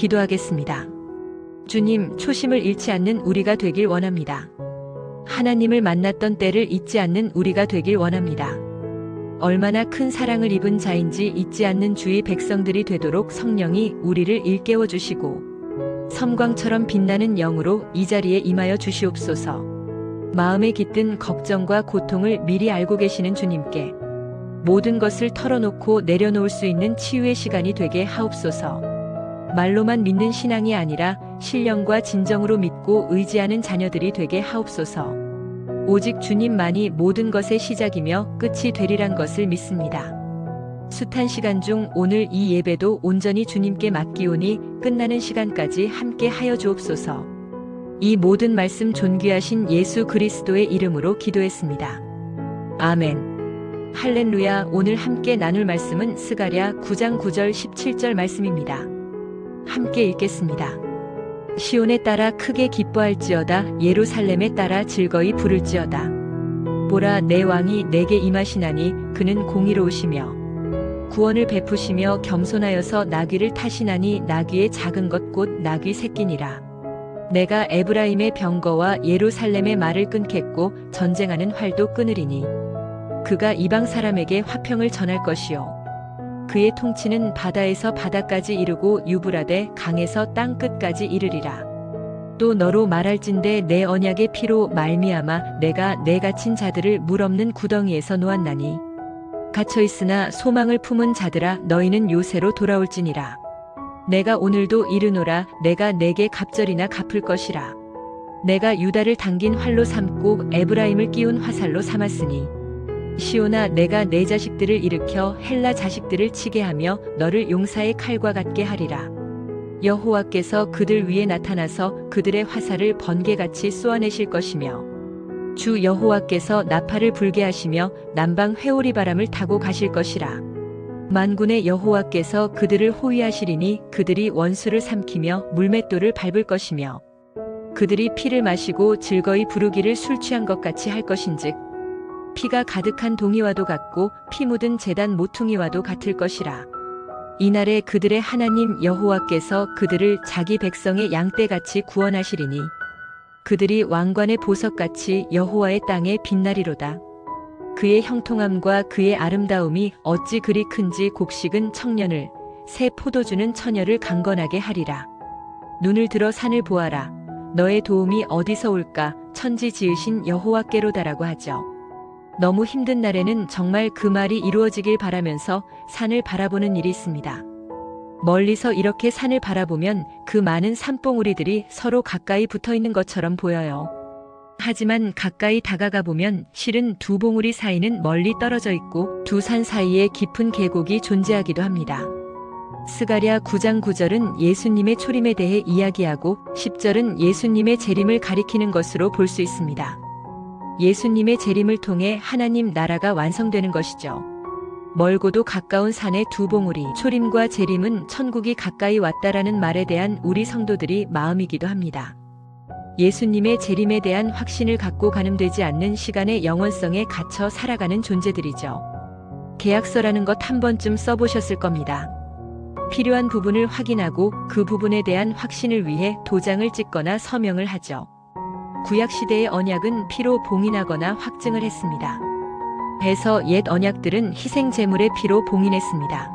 기도하겠습니다. 주님, 초심을 잃지 않는 우리가 되길 원합니다. 하나님을 만났던 때를 잊지 않는 우리가 되길 원합니다. 얼마나 큰 사랑을 입은 자인지 잊지 않는 주의 백성들이 되도록 성령이 우리를 일깨워 주시고 섬광처럼 빛나는 영으로 이 자리에 임하여 주시옵소서. 마음에 깃든 걱정과 고통을 미리 알고 계시는 주님께 모든 것을 털어놓고 내려놓을 수 있는 치유의 시간이 되게 하옵소서. 말로만 믿는 신앙이 아니라 신령과 진정으로 믿고 의지하는 자녀들이 되게 하옵소서. 오직 주님만이 모든 것의 시작이며 끝이 되리란 것을 믿습니다. 숱한 시간 중 오늘 이 예배도 온전히 주님께 맡기오니 끝나는 시간까지 함께 하여 주옵소서. 이 모든 말씀 존귀하신 예수 그리스도의 이름으로 기도했습니다. 아멘. 할렐루야 오늘 함께 나눌 말씀은 스가랴 9장 9절 17절 말씀입니다. 함께 읽겠습니다. 시온에 따라 크게 기뻐할지어다 예루살렘에 따라 즐거이 부를지어다. 보라 내 왕이 내게 임하시나니 그는 공의로우시며 구원을 베푸시며 겸손하여서 나귀를 타시나니 나귀의 작은 것 곧 나귀 새끼니라. 내가 에브라임의 병거와 예루살렘의 말을 끊겠고 전쟁하는 활도 끊으리니 그가 이방 사람에게 화평을 전할 것이요 그의 통치는 바다에서 바다까지 이르고 유브라데 강에서 땅 끝까지 이르리라. 또 너로 말할진대 내 언약의 피로 말미암아 내가 내 갇힌 자들을 물 없는 구덩이에서 놓았나니 갇혀 있으나 소망을 품은 자들아 너희는 요새로 돌아올지니라. 내가 오늘도 이르노라 내가 내게 갑절이나 갚을 것이라. 내가 유다를 당긴 활로 삼고 에브라임을 끼운 화살로 삼았으니 시오나 내가 내 자식들을 일으켜 헬라 자식들을 치게 하며 너를 용사의 칼과 같게 하리라. 여호와께서 그들 위에 나타나서 그들의 화살을 번개같이 쏘아내실 것이며 주 여호와께서 나팔을 불게 하시며 남방 회오리 바람을 타고 가실 것이라. 만군의 여호와께서 그들을 호위하시리니 그들이 원수를 삼키며 물맷돌을 밟을 것이며 그들이 피를 마시고 즐거이 부르기를 술 취한 것 같이 할 것인즉 피가 가득한 동이와도 같고 피 묻은 재단 모퉁이와도 같을 것이라. 이날에 그들의 하나님 여호와께서 그들을 자기 백성의 양떼같이 구원하시리니 그들이 왕관의 보석같이 여호와의 땅에 빛나리로다. 그의 형통함과 그의 아름다움이 어찌 그리 큰지 곡식은 청년을 새 포도주는 처녀를 강건하게 하리라. 눈을 들어 산을 보아라. 너의 도움이 어디서 올까? 천지 지으신 여호와께로다라고 하죠. 너무 힘든 날에는 정말 그 말이 이루어지길 바라면서 산을 바라보는 일이 있습니다. 멀리서 이렇게 산을 바라보면 그 많은 산봉우리들이 서로 가까이 붙어 있는 것처럼 보여요. 하지만 가까이 다가가 보면 실은 두 봉우리 사이는 멀리 떨어져 있고 두 산 사이에 깊은 계곡이 존재하기도 합니다. 스가랴 9장 9절은 예수님의 초림에 대해 이야기하고 10절은 예수님의 재림을 가리키는 것으로 볼 수 있습니다. 예수님의 재림을 통해 하나님 나라가 완성되는 것이죠. 멀고도 가까운 산의 두 봉우리 초림과 재림은 천국이 가까이 왔다라는 말에 대한 우리 성도들이 마음이기도 합니다. 예수님의 재림에 대한 확신을 갖고 가늠되지 않는 시간의 영원성에 갇혀 살아가는 존재들이죠. 계약서라는 것 한 번쯤 써보셨을 겁니다. 필요한 부분을 확인하고 그 부분에 대한 확신을 위해 도장을 찍거나 서명을 하죠. 구약시대의 언약은 피로 봉인하거나 확증을 했습니다. 배서 옛 언약들은 희생 제물의 피로 봉인했습니다.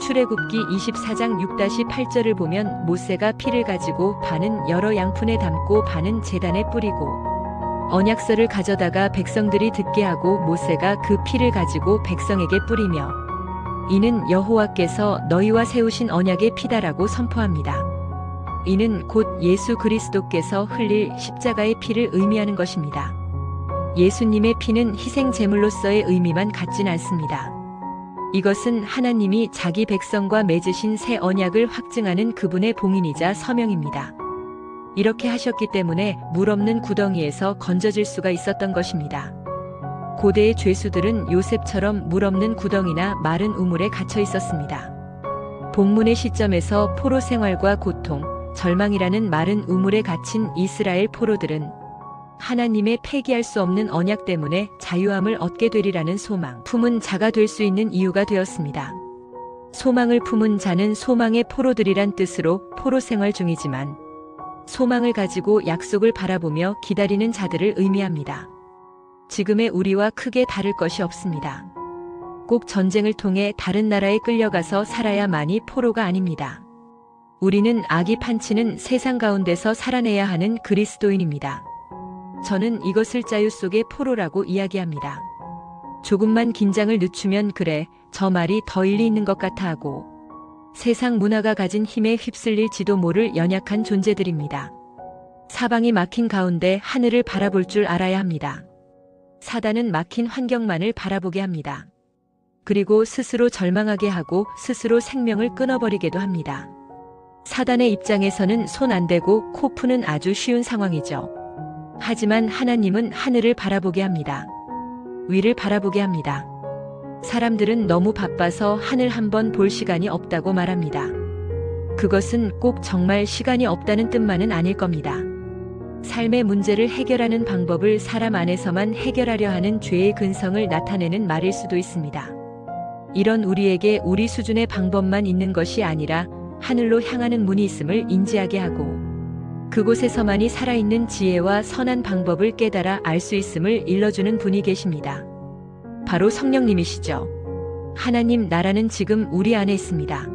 출애굽기 24장 6-8절을 보면 모세가 피를 가지고 반은 여러 양푼에 담고 반은 제단에 뿌리고 언약서를 가져다가 백성들이 듣게 하고 모세가 그 피를 가지고 백성에게 뿌리며 이는 여호와께서 너희와 세우신 언약의 피다라고 선포합니다. 이는 곧 예수 그리스도께서 흘릴 십자가의 피를 의미하는 것입니다. 예수님의 피는 희생 제물로서의 의미만 갖진 않습니다. 이것은 하나님이 자기 백성과 맺으신 새 언약을 확증하는 그분의 봉인이자 서명입니다. 이렇게 하셨기 때문에 물 없는 구덩이에서 건져질 수가 있었던 것입니다. 고대의 죄수들은 요셉처럼 물 없는 구덩이나 마른 우물에 갇혀 있었습니다. 복문의 시점에서 포로 생활과 고통, 절망이라는 마른 우물에 갇힌 이스라엘 포로들은 하나님의 폐기할 수 없는 언약 때문에 자유함을 얻게 되리라는 소망, 품은 자가 될 수 있는 이유가 되었습니다. 소망을 품은 자는 소망의 포로들이란 뜻으로 포로 생활 중이지만 소망을 가지고 약속을 바라보며 기다리는 자들을 의미합니다. 지금의 우리와 크게 다를 것이 없습니다. 꼭 전쟁을 통해 다른 나라에 끌려가서 살아야만이 포로가 아닙니다. 우리는 악이 판치는 세상 가운데서 살아내야 하는 그리스도인입니다. 저는 이것을 자유 속의 포로라고 이야기합니다. 조금만 긴장을 늦추면 그래, 저 말이 더 일리 있는 것 같아 하고, 세상 문화가 가진 힘에 휩쓸릴지도 모를 연약한 존재들입니다. 사방이 막힌 가운데 하늘을 바라볼 줄 알아야 합니다. 사단은 막힌 환경만을 바라보게 합니다. 그리고 스스로 절망하게 하고 스스로 생명을 끊어버리게도 합니다. 사단의 입장에서는 손 안 대고 코 푸는 아주 쉬운 상황이죠. 하지만 하나님은 하늘을 바라보게 합니다. 위를 바라보게 합니다. 사람들은 너무 바빠서 하늘 한 번 볼 시간이 없다고 말합니다. 그것은 꼭 정말 시간이 없다는 뜻만은 아닐 겁니다. 삶의 문제를 해결하는 방법을 사람 안에서만 해결하려 하는 죄의 근성을 나타내는 말일 수도 있습니다. 이런 우리에게 우리 수준의 방법만 있는 것이 아니라 하늘로 향하는 문이 있음을 인지하게 하고 그곳에서만이 살아있는 지혜와 선한 방법을 깨달아 알 수 있음을 일러주는 분이 계십니다. 바로 성령님이시죠. 하나님 나라는 지금 우리 안에 있습니다.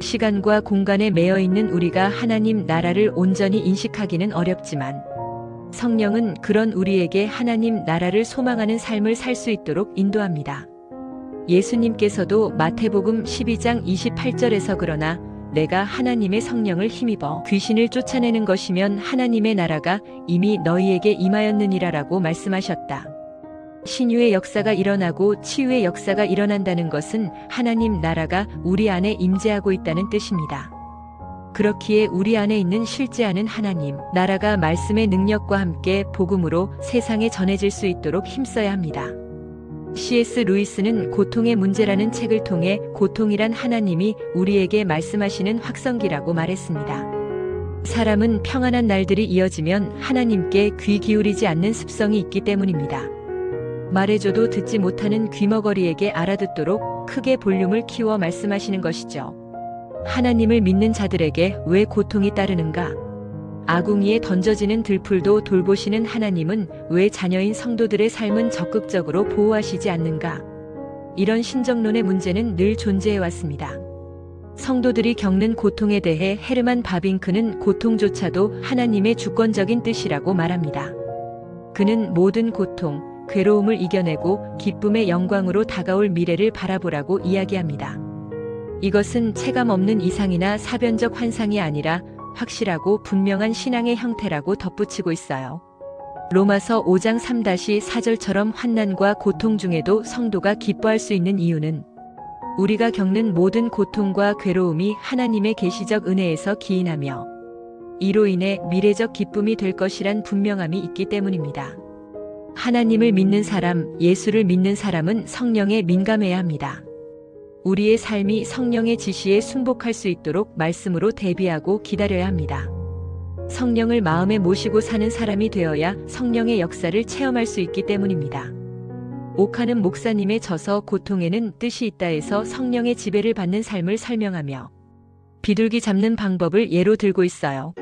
시간과 공간에 매여 있는 우리가 하나님 나라를 온전히 인식하기는 어렵지만 성령은 그런 우리에게 하나님 나라를 소망하는 삶을 살 수 있도록 인도합니다. 예수님께서도 마태복음 12장 28절에서 그러나 내가 하나님의 성령을 힘입어 귀신을 쫓아내는 것이면 하나님의 나라가 이미 너희에게 임하였느니라라고 말씀하셨다. 신유의 역사가 일어나고 치유의 역사가 일어난다는 것은 하나님 나라가 우리 안에 임재하고 있다는 뜻입니다. 그렇기에 우리 안에 있는 실제하는 하나님 나라가 말씀의 능력과 함께 복음으로 세상에 전해질 수 있도록 힘써야 합니다. C.S. 루이스는 고통의 문제라는 책을 통해 고통이란 하나님이 우리에게 말씀하시는 확성기라고 말했습니다. 사람은 평안한 날들이 이어지면 하나님께 귀 기울이지 않는 습성이 있기 때문입니다. 말해줘도 듣지 못하는 귀머거리에게 알아듣도록 크게 볼륨을 키워 말씀하시는 것이죠. 하나님을 믿는 자들에게 왜 고통이 따르는가? 아궁이에 던져지는 들풀도 돌보시는 하나님은 왜 자녀인 성도들의 삶은 적극적으로 보호하시지 않는가? 이런 신정론의 문제는 늘 존재해 왔습니다. 성도들이 겪는 고통에 대해 헤르만 바빙크는 고통조차도 하나님의 주권적인 뜻이라고 말합니다. 그는 모든 고통, 괴로움을 이겨내고 기쁨의 영광으로 다가올 미래를 바라보라고 이야기합니다. 이것은 체감 없는 이상이나 사변적 환상이 아니라 확실하고 분명한 신앙의 형태라고 덧붙이고 있어요. 로마서 5장 3-4절처럼 환난과 고통 중에도 성도가 기뻐할 수 있는 이유는 우리가 겪는 모든 고통과 괴로움이 하나님의 계시적 은혜에서 기인하며 이로 인해 미래적 기쁨이 될 것이란 분명함이 있기 때문입니다. 하나님을 믿는 사람, 예수를 믿는 사람은 성령에 민감해야 합니다. 우리의 삶이 성령의 지시에 순복할 수 있도록 말씀으로 대비하고 기다려야 합니다. 성령을 마음에 모시고 사는 사람이 되어야 성령의 역사를 체험할 수 있기 때문입니다. 옥하는 목사님의 저서 고통에는 뜻이 있다에서 성령의 지배를 받는 삶을 설명하며 비둘기 잡는 방법을 예로 들고 있어요.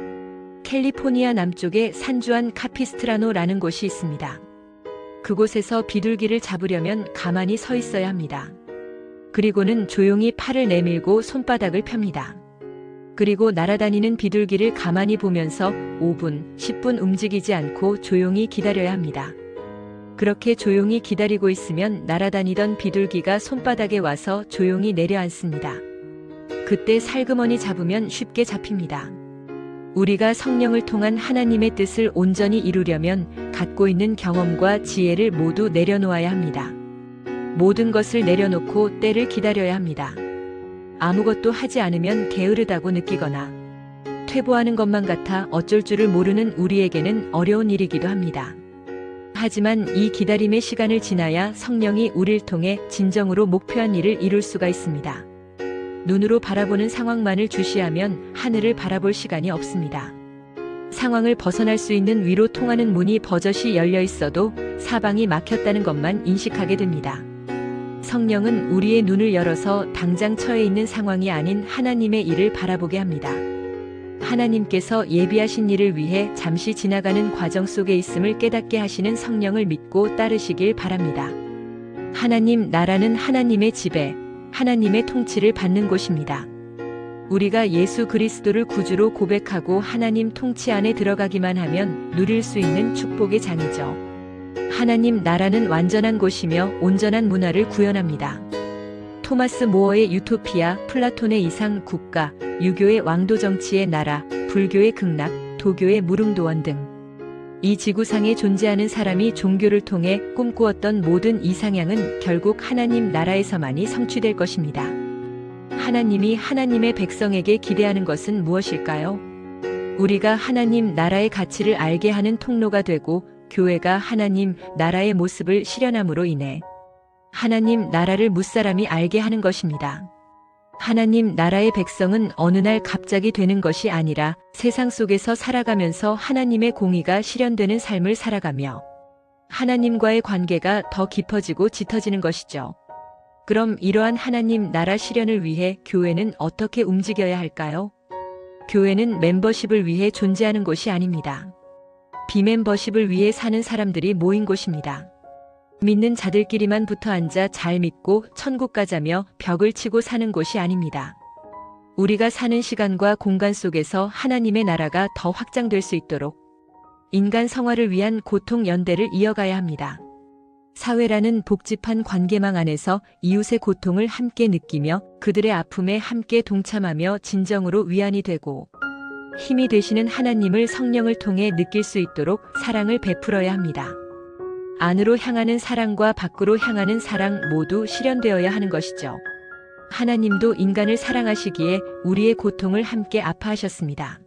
캘리포니아 남쪽에 산주안 카피스트라노라는 곳이 있습니다. 그곳에서 비둘기를 잡으려면 가만히 서 있어야 합니다. 그리고는 조용히 팔을 내밀고 손바닥을 펴니다. 그리고 날아다니는 비둘기를 가만히 보면서 5분, 10분 움직이지 않고 조용히 기다려야 합니다. 그렇게 조용히 기다리고 있으면 날아다니던 비둘기가 손바닥에 와서 조용히 내려앉습니다. 그때 살그머니 잡으면 쉽게 잡힙니다. 우리가 성령을 통한 하나님의 뜻을 온전히 이루려면 갖고 있는 경험과 지혜를 모두 내려놓아야 합니다. 모든 것을 내려놓고 때를 기다려야 합니다. 아무것도 하지 않으면 게으르다고 느끼거나 퇴보하는 것만 같아 어쩔 줄을 모르는 우리에게는 어려운 일이기도 합니다. 하지만 이 기다림의 시간을 지나야 성령이 우릴 통해 진정으로 목표한 일을 이룰 수가 있습니다. 눈으로 바라보는 상황만을 주시하면 하늘을 바라볼 시간이 없습니다. 상황을 벗어날 수 있는 위로 통하는 문이 버젓이 열려 있어도 사방이 막혔다는 것만 인식하게 됩니다. 성령은 우리의 눈을 열어서 당장 처해 있는 상황이 아닌 하나님의 일을 바라보게 합니다. 하나님께서 예비하신 일을 위해 잠시 지나가는 과정 속에 있음을 깨닫게 하시는 성령을 믿고 따르시길 바랍니다. 하나님 나라는 하나님의 지배, 하나님의 통치를 받는 곳입니다. 우리가 예수 그리스도를 구주로 고백하고 하나님 통치 안에 들어가기만 하면 누릴 수 있는 축복의 장이죠. 하나님 나라는 완전한 곳이며 온전한 문화를 구현합니다. 토마스 모어의 유토피아, 플라톤의 이상 국가, 유교의 왕도 정치의 나라, 불교의 극락, 도교의 무릉도원 등. 이 지구상에 존재하는 사람이 종교를 통해 꿈꾸었던 모든 이상향은 결국 하나님 나라에서만이 성취될 것입니다. 하나님이 하나님의 백성에게 기대하는 것은 무엇일까요? 우리가 하나님 나라의 가치를 알게 하는 통로가 되고 교회가 하나님 나라의 모습을 실현함으로 인해 하나님 나라를 무사람이 알게 하는 것입니다. 하나님 나라의 백성은 어느 날 갑자기 되는 것이 아니라 세상 속에서 살아가면서 하나님의 공의가 실현되는 삶을 살아가며 하나님과의 관계가 더 깊어지고 짙어지는 것이죠. 그럼 이러한 하나님 나라 실현을 위해 교회는 어떻게 움직여야 할까요? 교회는 멤버십을 위해 존재하는 곳이 아닙니다. 비멤버십을 위해 사는 사람들이 모인 곳입니다. 믿는 자들끼리만 붙어 앉아 잘 믿고 천국 가자며 벽을 치고 사는 곳이 아닙니다. 우리가 사는 시간과 공간 속에서 하나님의 나라가 더 확장될 수 있도록 인간 성화를 위한 고통 연대를 이어가야 합니다. 사회라는 복잡한 관계망 안에서 이웃의 고통을 함께 느끼며 그들의 아픔에 함께 동참하며 진정으로 위안이 되고 힘이 되시는 하나님을 성령을 통해 느낄 수 있도록 사랑을 베풀어야 합니다. 안으로 향하는 사랑과 밖으로 향하는 사랑 모두 실현되어야 하는 것이죠. 하나님도 인간을 사랑하시기에 우리의 고통을 함께 아파하셨습니다.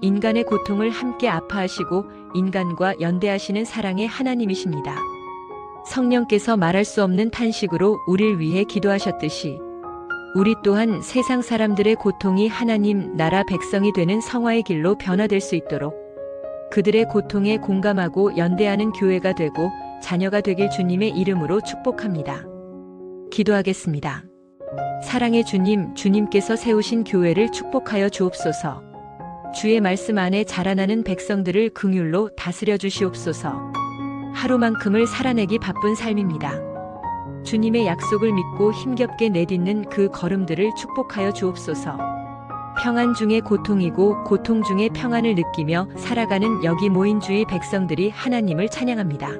인간의 고통을 함께 아파하시고 인간과 연대하시는 사랑의 하나님이십니다. 성령께서 말할 수 없는 탄식으로 우릴 위해 기도하셨듯이 우리 또한 세상 사람들의 고통이 하나님 나라 백성이 되는 성화의 길로 변화될 수 있도록 그들의 고통에 공감하고 연대하는 교회가 되고 자녀가 되길 주님의 이름으로 축복합니다. 기도하겠습니다. 사랑의 주님, 주님께서 세우신 교회를 축복하여 주옵소서. 주의 말씀 안에 자라나는 백성들을 긍휼로 다스려 주시옵소서. 하루만큼을 살아내기 바쁜 삶입니다. 주님의 약속을 믿고 힘겹게 내딛는 그 걸음들을 축복하여 주옵소서. 평안 중에 고통이고 고통 중에 평안을 느끼며 살아가는 여기 모인 주의 백성들이 하나님을 찬양합니다.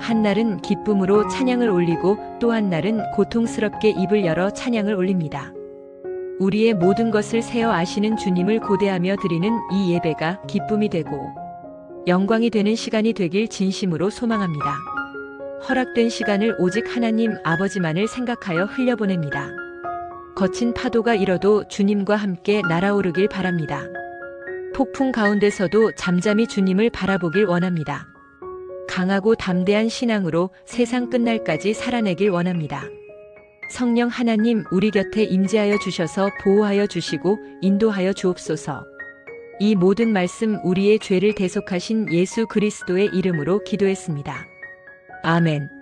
한 날은 기쁨으로 찬양을 올리고 또 한 날은 고통스럽게 입을 열어 찬양을 올립니다. 우리의 모든 것을 세어 아시는 주님을 고대하며 드리는 이 예배가 기쁨이 되고 영광이 되는 시간이 되길 진심으로 소망합니다. 허락된 시간을 오직 하나님 아버지만을 생각하여 흘려보냅니다. 거친 파도가 일어도 주님과 함께 날아오르길 바랍니다. 폭풍 가운데서도 잠잠히 주님을 바라보길 원합니다. 강하고 담대한 신앙으로 세상 끝날까지 살아내길 원합니다. 성령 하나님 우리 곁에 임재하여 주셔서 보호하여 주시고 인도하여 주옵소서. 이 모든 말씀 우리의 죄를 대속하신 예수 그리스도의 이름으로 기도했습니다. 아멘.